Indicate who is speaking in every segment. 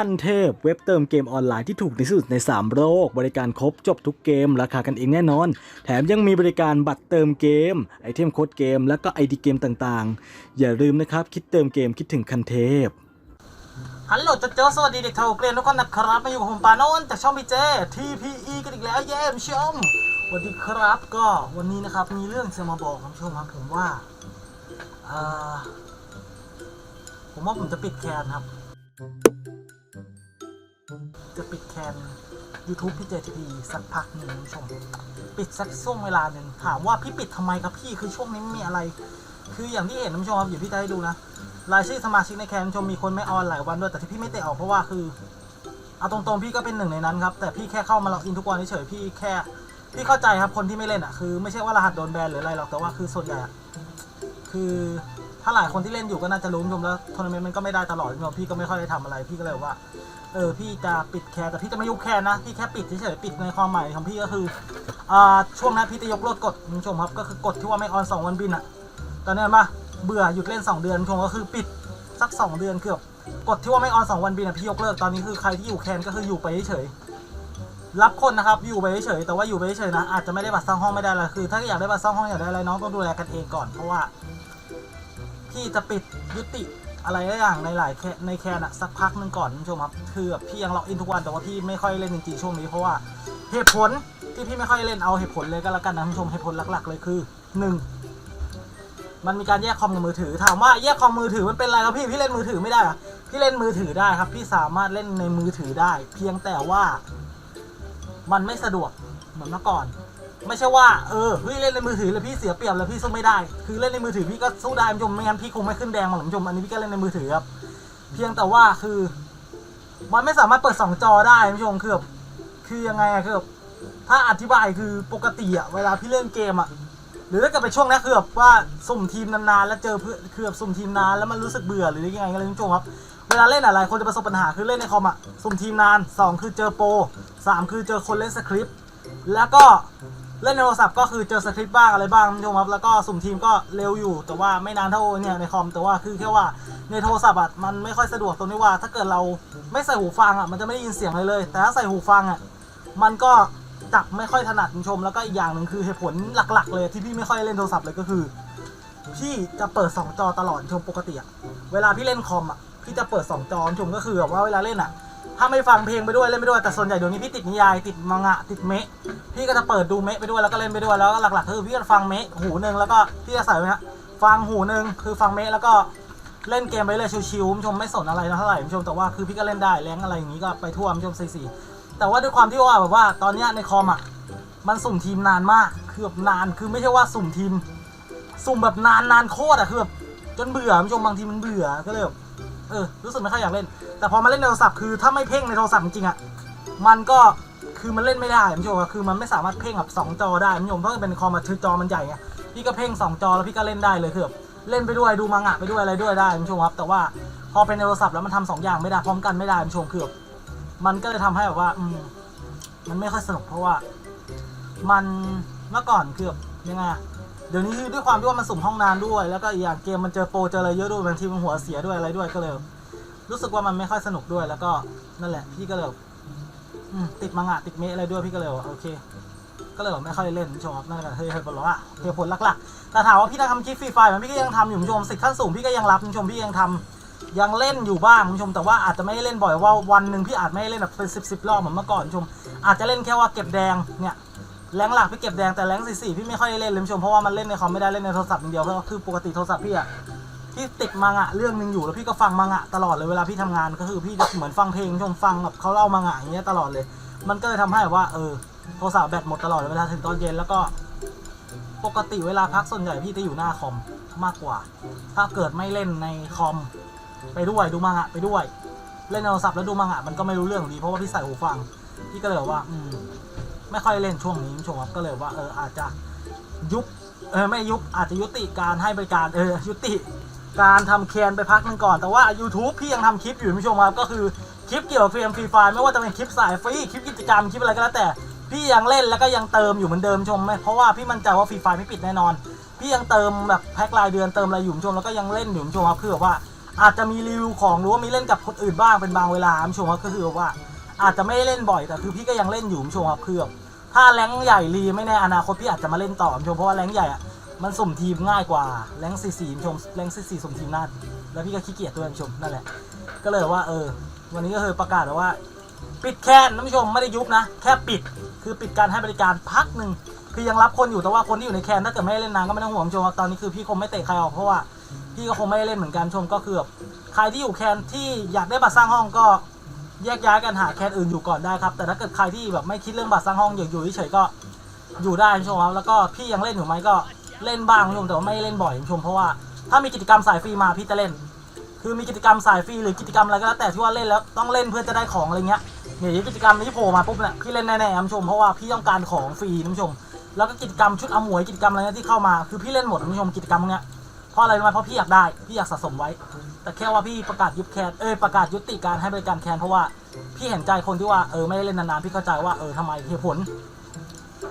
Speaker 1: ขั้นเทพเว็บเติมเกมออนไลน์ที่ถูกที่สุดใน 3 โลก บริการครบจบทุกเกม ราคากันเองแน่นอน แถมยังมีบริการบัตรเติมเกม ไอเทมโค้ดเกม และก็ไอดีเกมต่างๆ อย่าลืมนะครับ คิดเติมเกมคิดถึงคันเทพ
Speaker 2: ฮัลโหลจะเจอสวัสดีเด็กเท่าเกรียนทุกคนนะครับมาอยู่กับผมปาโนนจากช่องพีเจ TPE กันอีกแล้วเย้มชมสวัสดีครับก็วันนี้นะครับมีเรื่องจะมาบอกคุณผู้ชมครับผมว่าเออผมว่าผมจะปิดแคนครับ จะปิดแคน YouTube พี่เจ TPE สักพักหนึ่งคุณผู้ชม ปิดสักช่วงเวลาหนึ่งถามว่าพี่ปิดทำไมครับพี่คือช่วงนี้ไม่มีอะไร คืออย่างที่เห็นคุณผู้ชมครับอยู่พี่จะให้ดูนะรายชื่อสมาชิกในแคนชมมีคนไม่ออนหลายวันด้วยแต่ที่พี่ไม่เตะออกเพราะว่าคือเอาตรงๆพี่ก็เป็นหนึ่งในนั้นครับแต่พี่แค่เข้ามาล็อกอินทุกวันเฉยๆพี่แค่พี่เข้าใจครับคนที่ไม่เล่นอะคือ ไม่ใช่ว่ารหัสโดนแบนหรืออะไรหรอกแต่ว่าคือส่วนใหญ่อะคือ ถ้าหลายคนที่เล่นอยู่ก็น่าจะรู้คุณผู้ชมแล้วทัวร์นาเมนต์มันก็ไม่ได้ตลอดชมพี่ก็ไม่ค่อยได้ทำอะไรพี่ก็เลยว่าเออพี่จะปิดแคนแต่พี่จะไม่ยุบแคนนะพี่แค่ปิดเฉยๆปิดในความหมายของพี่ก็คืออ่าช่วงนั้นพี่จะยกเลิกกฎคุณผู้ชมครับก็คือกฎที่ว่าไม่ออนสองวันบินอะตอนนี้เห็นปะเบื่อหยุดเล่น 2 เดือนคงก็คือปิดสัก 2 เดือนเกือบกดที่ว่าไม่ออน2วันบินอะพี่ยกเลิกตอนนี้คือใครที่อยู่แคนก็คืออยู่ไปเฉยๆรับคนนะครับอยู่ไปเฉยๆแต่ว่าอยู่ไปเฉยๆนะอาจจะไม่ได้บัตรสร้างห้องไม่ได้เลยคือ ถ้าอยากได้บัตรสร้างห้องอยากได้อะไรน้องต้องดูแลกันเองก่อนเพราะว่า พี่จะปิดยุติอะไรหลายอย่างในหลายแคในแคนอะสักพักหนึ่งก่อนคุณผู้ชมครับคือแบบพี่ยังล็อกอินทุกวันแต่ว่าพี่ไม่ค่อยเล่นจริงๆช่วงนี้เพราะว่าเหตุผลที่พี่ไม่ค่อยเล่นเอาเหตุผลเลยก็แล้วกันนะคุณผู้ชมเหตุผลหลัก ๆ เลยคือหนึ่งมันมีการแยกคอมกับมือถือ ถามว่าแยกคอมมือถือมันเป็นไรครับพี่พี่เล่นมือถือไม่ได้เหรอพี่เล่นมือถือได้ครับ พี่สามารถเล่นในมือถือได้ เพียงแต่ว่ามันไม่สะดวกเหมือนเมื่อก่อน ไม่ใช่ว่า เออพี่เล่นในมือถือแล้วพี่เสียเปรียบแล้วพี่สู้ไม่ได้ คือเล่นในมือถือพี่ก็สู้ได้คุณผู้ชมไม่งั้นพี่คงไม่ขึ้นแดงหรอกคุณผู้ชมอันนี้พี่ก็เล่นในมือถือครับ เพียงแต่ว่าคือ มันไม่สามารถเปิดสองจอได้คุณผู้ชมคือแบบคือยังไงอะคือแบบถ้าอธิบายคือปกติอะเวลาพี่เล่นเกมอะหรือถ้าเกิดเป็นช่วงนี้คือแบบว่าสุ่มทีมนานๆแล้วเจอเพื่อคือแบบสุ่มทีมนานแล้วมันรู้สึกเบื่อหรือยังไงก็เลยคุณผู้ชมครับเวลาเล่นอะไรคนจะประสบปัญหาคือเล่นในคอมอะสุ่มทีมนานสองคือเจอโปรสามคือเจอคนเล่นสคริปต์แล้วก็ เล่นในโทรศัพท์ก็คือเจอสคริปต์บ้างอะไรบ้างคุณผู้ชมครับแล้วก็สุ่มทีมก็เร็วอยู่ แต่ว่าไม่นานเท่าเนี่ยในคอมแต่ว่าคือแค่ว่าในโทรศัพท์อะมันไม่ค่อยสะดวกตรงที่ว่า ถ้าเกิดเราไม่ใส่หูฟังอะมันจะไม่ได้ยินเสียงเลยเลย แต่ถ้าใส่หูฟังอะมันก็จับไม่ค่อยถนัดคุณชม แล้วก็อีกอย่างหนึ่งคือเหตุผลหลัก ๆ เลยที่พี่ไม่ค่อยเล่นโทรศัพท์เลยก็คือพี่จะเปิด 2 จอตลอดชมปกติอะเวลาพี่เล่นคอมอะพี่จะเปิด 2 จอชมก็คือแบบว่าเวลาเล่นอะ ถ้าไม่ฟังเพลงไปด้วยเล่นไปด้วยแต่ส่วนใหญ่เดี๋ยวนี้พี่ติดนิยายติดมังงะติดเมะพี่ก็จะเปิดดูเมะไปด้วยแล้วก็เล่นไปด้วยแล้วก็หลักๆคือพี่จะฟังเมะหูหนึ่งแล้วก็พี่จะใส่ไว้นะฟังหูหนึ่งคือฟังเมะแล้วก็เล่นเกมไปเลยชิวๆชมไม่สนอะไรนะเท่าไหร่ชมแต่ว่าคือพี่ก็เล่นได้แรงอะไรอย่างนี้ก็ไปทั่วชมซีซีแต่ว่าด้วยความที่ว่าแบบว่าตอนเนี้ยในคอมอะมันสุ่มทีมนานมากคือแบบนานคือไม่ใช่ว่าสุ่มทีม สุ่มแบบนานนานโคตรอะคือแบบจนเบื่อชมบางทีมันเบื่อก็เลยแบบ เออรู้สึกไม่ค่อยอยากเล่น แต่พอมาเล่นในโทรศัพท์คือถ้าไม่เพ่งในโทรศัพท์จริงๆอะมันก็คือมันเล่นไม่ได้คุณผู้ชมคือมันไม่สามารถเพ่งแบบสองจอได้คุณผู้ชมเพราะมันเป็นคอมอะคือจอมันใหญ่ไงพี่ก็เพ่งสองจอแล้วพี่ก็เล่นได้เลยคือแบบเล่นไปด้วยดูมังงะไปด้วยอะไรด้วยได้คุณผู้ชมครับ แต่ว่าพอเป็นในโทรศัพท์แล้วมันทำสองอย่างไม่ได้พร้อมกันไม่ได้คุณผู้ชมคือแบบมันก็เลยทำให้แบบว่าอืมมันไม่ค่อยสนุกเพราะว่า มันเมื่อก่อนคือแบบยังไงอะ เดี๋ยวนี้ด้วยความที่ว่ามันสุ่มห้องนานด้วย แล้วก็อีกอย่างเกมมันเจอโปรเจออะไรเยอะด้วยบางทีมันหัวเสียด้วยอะไรด้วยก็เลย รู้สึกว่ามันไม่ค่อยสนุกด้วยแล้วก็นั่นแหละ พี่ก็เลยติดมังงะติดเมะอะไรด้วยพี่ก็เลยโอเค ก็เลยไม่ค่อยเล่นชมครับนั่นแหละเหตุผลว่าเหตุผลหลักๆแต่ถามว่าพี่ทำคลิปฟรีไฟล์มันพี่ก็ยังทำอยู่คุณผู้ชมสิทธิ์ขั้นสูงพี่ก็ยังรับคุณผู้ชมพี่ยังทำยังเล่นอยู่บ้างคุณผู้ชมแต่ว่าอาจจะไม่ได้เล่นบ่อยว่าวันหนึ่งพี่อาจไม่ได้เล่นแบบเป็นสิบสิบรอบเหมือนเมื่อก่อนคุณผู้ชม อาจจะเล่นแค่ว่าเก็บแดงเนี่ย แรงหลักพี่เก็บแดงแต่แรงสี่สี่พี่ไม่ค่อยได้เล่นเลยคุณผู้ชมเพราะว่ามันเล่นในคอมไม่ได้เล่นในโทรศัพท์อย่างเดียวเพราะว่าคือปกติโทรศัพท์พี่อะพี่ติดมังอะเรื่องหนึ่งอยู่แล้วพี่ก็ฟังมังอะตลอดเลยเวลาพี่ทำงานก็คือพี่จะเหมือนฟังเพลงชมฟังแบบเขาเล่ามังอะอย่างเงี้ยตลอดเลย มันก็เลยทำให้แบบว่าเออโทรศัพท์แบตหมดตลอดเลยเวลาถึงตอนเย็นแล้วก็ ปกติเวลาพักส่วนใหญ่พี่จะอยู่หน้าคอมมากกว่า ถ้าเกิดไม่เล่นในคอมไปด้วยดูมังอะไปด้วย เล่นในโทรศัพท์แล้วดูมังอะมันก็ไม่รู้เรื่องดีเพราะว่าพี่ใส่หูฟังพี่ก็เลยบอกว่า อืม ไม่ค่อยเล่นช่วงนี้คุณผู้ชมครับก็เลยว่าเอออาจจะยุบเออไม่ยุบอาจจะยุติการให้บริการเออยุติการทำแคนไปพักหนึงก่อน แต่ว่า YouTube พี่ยังทำคลิปอยู่คุณผู้ชมครับก็คือคลิปเกี่ยวกับเกมฟรีไฟไม่ว่าจะเป็นคลิปสายฟรีคลิปกิจกรรมคลิปอะไรก็แล้วแต่พี่ยังเล่นแล้วก็ยังเติมอยู่เหมือนเดิมชมไหมเพราะว่าพี่มั่นใจว่าฟรีไฟไม่ปิดแน่นอน พี่ยังเติมแบบแพ็ครายเดือนเติมอะไรอยู่คุณผู้ชมแล้วก็ยังเล่นอยู่คุณผู้ชมครับคือแบบว่าอาจจะมีรีวิวของหรือว่ามีเล่นกับคนอื่นบ้างเป็นบางเวลาผู้ชมครับก็คือว่า อาจจะไม่ได้เล่นบ่อยแต่คือพี่ก็ยังเล่นอยู่คุณผู้ชมครับคือถ้าแรงใหญ่รีไม่แน่อนาคตพี่อาจจะมาเล่นต่อคุณผู้ชมเพราะว่าแรงใหญ่อะมันสุ่มทีมง่ายกว่าแรงสี่สี่คุณผู้ชมแรงสี่สี่สุ่มทีมน่าแล้วพี่ก็ขี้เกียจด้วยคุณผู้ชมนั่นแหละ ก็เลยว่าเออ วันนี้ก็คือประกาศว่า ปิดแคนท่านผู้ชมไม่ได้ยุบนะ แค่ปิดคือปิดการให้บริการพักหนึ่งคือยังรับคนอยู่แต่ว่าคนที่อยู่ในแคนถ้าเกิดไม่ได้เล่นนานก็ไม่ต้องห่วงชมครับตอนนี้คือพี่คงไม่เตะใครออกเพราะว่าพี่ก็คงไม่ได้เล่นเหมือนกันชมก็คือแบบใครที่อยู่แคนที่อยากได้บัตรสร้างห้องก็ แยกย้ายกันหาแคนอื่นอยู่ก่อนได้ครับ แต่ถ้าเกิดใครที่แบบไม่คิดเรื่องบัตรสร้างห้องอยู่อยู่เฉยๆก็อยู่ได้ชมครับแล้วก็พี่ยังเล่นอยู่ไหมก็เล่นบ้างคุณผู้ชมแต่ว่าไม่เล่นบ่อยคุณผู้ชมเพราะว่าถ้ามีกิจกรรมสายฟรีมาพี่จะเล่น คือมีกิจกรรมสายฟรีหรือกิจกรรมอะไรก็แล้วแต่ที่ว่าเล่นแล้วต้องเล่นเพื่อจะได้ของอะไรเงี้ยเนี่ยกิจกรรมนี้โผล่มาปุ๊บเนี่ยพี่เล่นแน่ๆคุณผู้ชมเพราะว่าพี่ต้องการของฟรีคุณผู้ชม แล้วก็กิจกรรมชุดอมวยกิจกรรมอะไรเงี้ยที่เข้ามาคือพี่เล่นหมดคุณผู้ชมกิจกรรมเนี้ย เพราะอะไรรู้ไหมเพราะพี่อยากได้ พี่อยากสะสมไว้ แต่แค่ว่าพี่ประกาศยุบแคนเอ้ยประกาศยุติการให้บริการแคนเพราะว่าพี่เห็นใจคนที่ว่าเออไม่ได้เล่นนานๆพี่เข้าใจว่าเออทำไมเหตุผล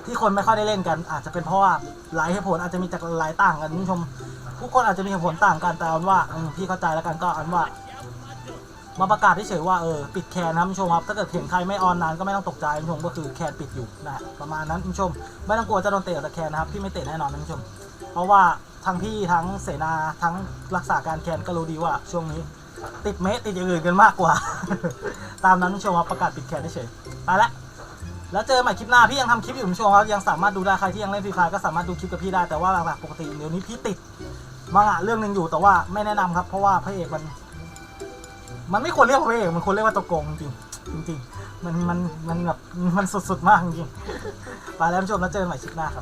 Speaker 2: ที่คนไม่ค่อยได้เล่นกัน อาจจะเป็นเพราะว่าหลายเหตุผลอาจจะมีจากหลายต่างกันคุณผู้ชมผู้คนอาจจะมีเหตุผลต่างกันแต่อาเป็นว่าพี่เข้าใจแล้วกันก็อาเป็นว่า มาประกาศเฉยๆว่าเออปิดแคนนะคุณผู้ชมครับถ้าเกิดเห็นใครไม่ออนนานก็ไม่ต้องตกใจคุณผู้ชมก็คือแคนปิดอยู่นะฮะประมาณนั้นคุณผู้ชมไม่ต้องกลัวจะโดนเตะออกจากแคนนะครับพี่ไม่เตะแน่นอนนะคุณผู้ชมเพราะว่า ทั้งพี่ทั้งเสนาทั้งรักษาการแคนก็รู้ดีว่าช่วงนี้ ติดเมสติดอย่างอื่นกันมากกว่า ตามนั้นคุณผู้ชมครับประกาศปิดแคนเฉยไปละแล้วเจอใหม่คลิปหน้าพี่ยังทำคลิปอยู่คุณผู้ชมครับยังสามารถดูได้ใครที่ยังเล่นฟรีไฟก็สามารถดูคลิปกับพี่ได้แต่ว่าหลักๆปกติเดี๋ยวนี้พี่ติดมังอะเรื่องหนึ่งอยู่แต่ว่าไม่แนะนำครับเพราะว่าพระเอกมัน มันไม่ควรเรียกพระเอกมันควรเรียกว่าตัวโกงจริงจริงมันมันมันแบบมันสุดๆมากจริงไปแล้วคุณผู้ชมแล้วเจอกันใหม่คลิปหน้าครับ